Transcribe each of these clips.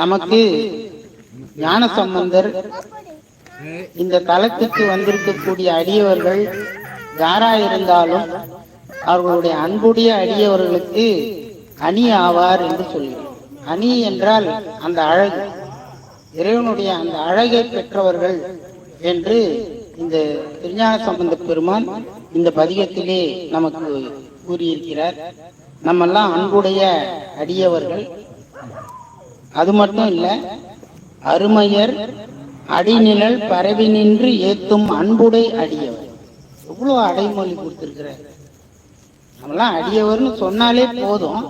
நமக்கு ஞான சம்பந்தர் இந்த தலத்துக்கு வந்திருக்கக்கூடிய அடியவர்கள் யாரா இருந்தாலும் அவர்களுடைய அன்புடைய அடியவர்களுக்கு அணி ஆவார் என்று சொல்கிறோம் அணி என்றால் அந்த அழகு. இறைவனுடைய அந்த அழகை பெற்றவர்கள் என்று இந்த திருஞான சம்பந்த பெருமான் இந்த பதிகத்திலே நமக்கு கூறியிருக்கிறார். நம்மெல்லாம் அன்புடைய அடியவர்கள். அது மட்டும் இல்ல அருமையர் அடிநிழல் பரவி நின்று ஏத்தும் அன்புடை அடியவர். எவ்வளவு அடைமொழி கொடுத்திருக்கிறார். நம்மளாம் அடியவர்னு சொன்னாலே போதும்.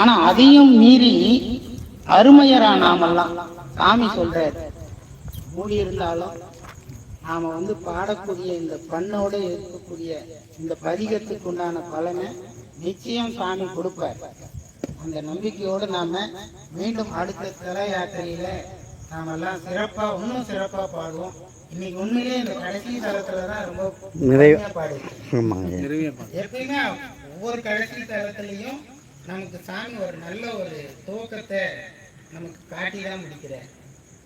ஆனா அதையும் மீறி அருமையரா நாமெல்லாம் சாமி சொல்றாரு. மூடி இருந்தாலும் நாம வந்து பாடக்கூடிய இந்த பண்ணோட இருக்கக்கூடிய இந்த பதிகத்துக்கு உண்டான பலனை நிச்சயம் சாமி கொடுப்பார். அந்த நம்பிக்கையோடு நாம மீண்டும் அடுத்த தல யாத்திரையில நாம எல்லாம் சிறப்பா இன்னும் சிறப்பா பாடுவோம். இன்னைக்கு உண்மையிலேயே இந்த கடைசி தளத்துல தான் ரொம்ப பாடியிருக்கோம். ஆமாங்க. எப்பயுமே ஒவ்வொரு கடைசி தளத்திலையும் நமக்கு சாமி ஒரு நல்ல ஒரு துவக்கத்தை நமக்கு காட்டி தான் முடிக்கிறார்.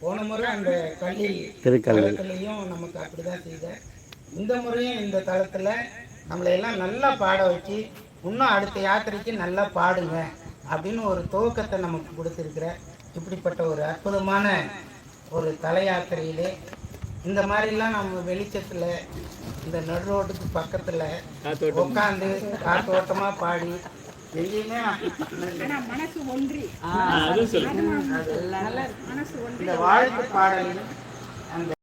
போன முறை அந்த கல்வி திருக்கல்வி. தளத்திலையும் நமக்கு அப்படிதான் செய்தார். இந்த முறையும் இந்த தளத்துல நம்மளை எல்லாம் நல்லா பாட வச்சு இன்னும் அடுத்த யாத்திரைக்கு நல்லா பாடுங்க. அப்படின்னு ஒரு துவக்கத்தை நமக்கு கொடுத்திருக்கிறார் இப்படிப்பட்ட ஒரு அற்புதமான ஒரு தல யாத்திரையிலே இந்த மாதிரிலாம் நம்ம வெளிச்சத்துல இந்த நடு ரோட்டுக்கு பக்கத்துல உட்காந்து காத்தோட்டமா பாடி எங்கேயுமே மனசு ஒன்றி. இந்த வாழ்த்து பாடலில் அந்த